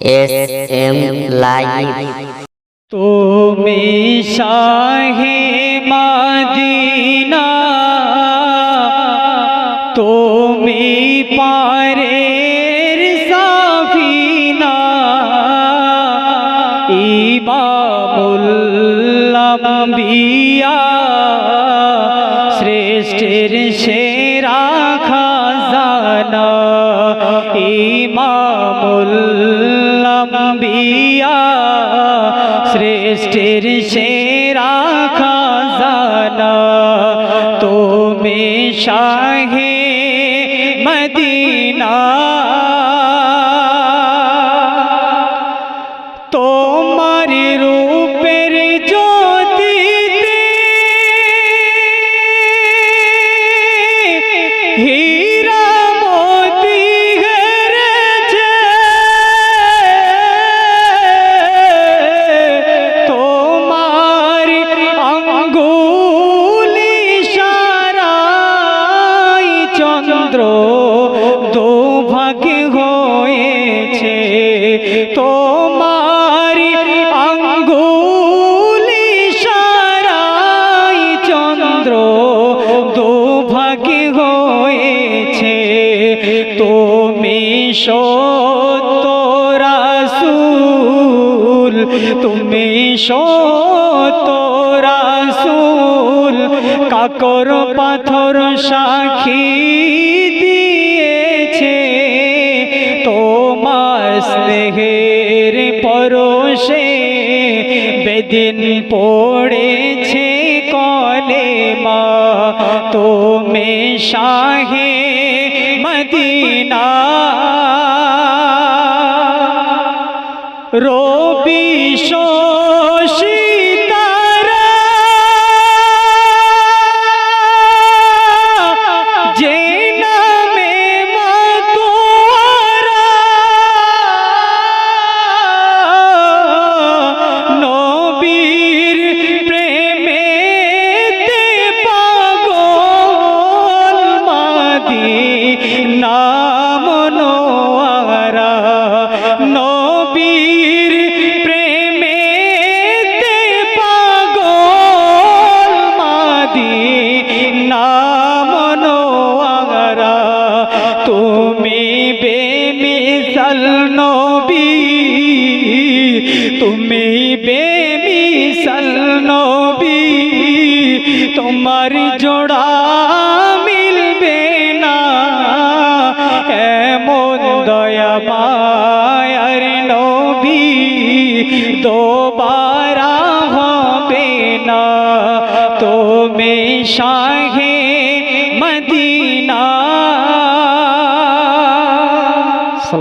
S M live. তুমি শাহে Medina তুমি পারের সাফিনা ইমামুল্লাম্বিয়া শ্রেষ্ঠের সেরা খাজানা ইমামুল্লাম্বিয়া শ্রেষ্ঠের সেরা খাজানা তুমি শাহে মদিনা চন্দ্র দুভাগ হয়েছে। তোমার সারাই চন্দ্র তুমি সত্যরাসুল তুমি সত্যরাসুল কাকর পাথর সাক্ষী দিয়েছে। তোমার স্নেহের পরশে বেদিন পড়েছে কলে মা তুমি শাহে মদিনা। রবি শোষিতারা বেমিসাল নবী তুমি বেমিসাল নবী তোমার জোড়া মিলবে না এমন দয়া মায়ার নবী দোবারা হবে না তুমি শাহে মদি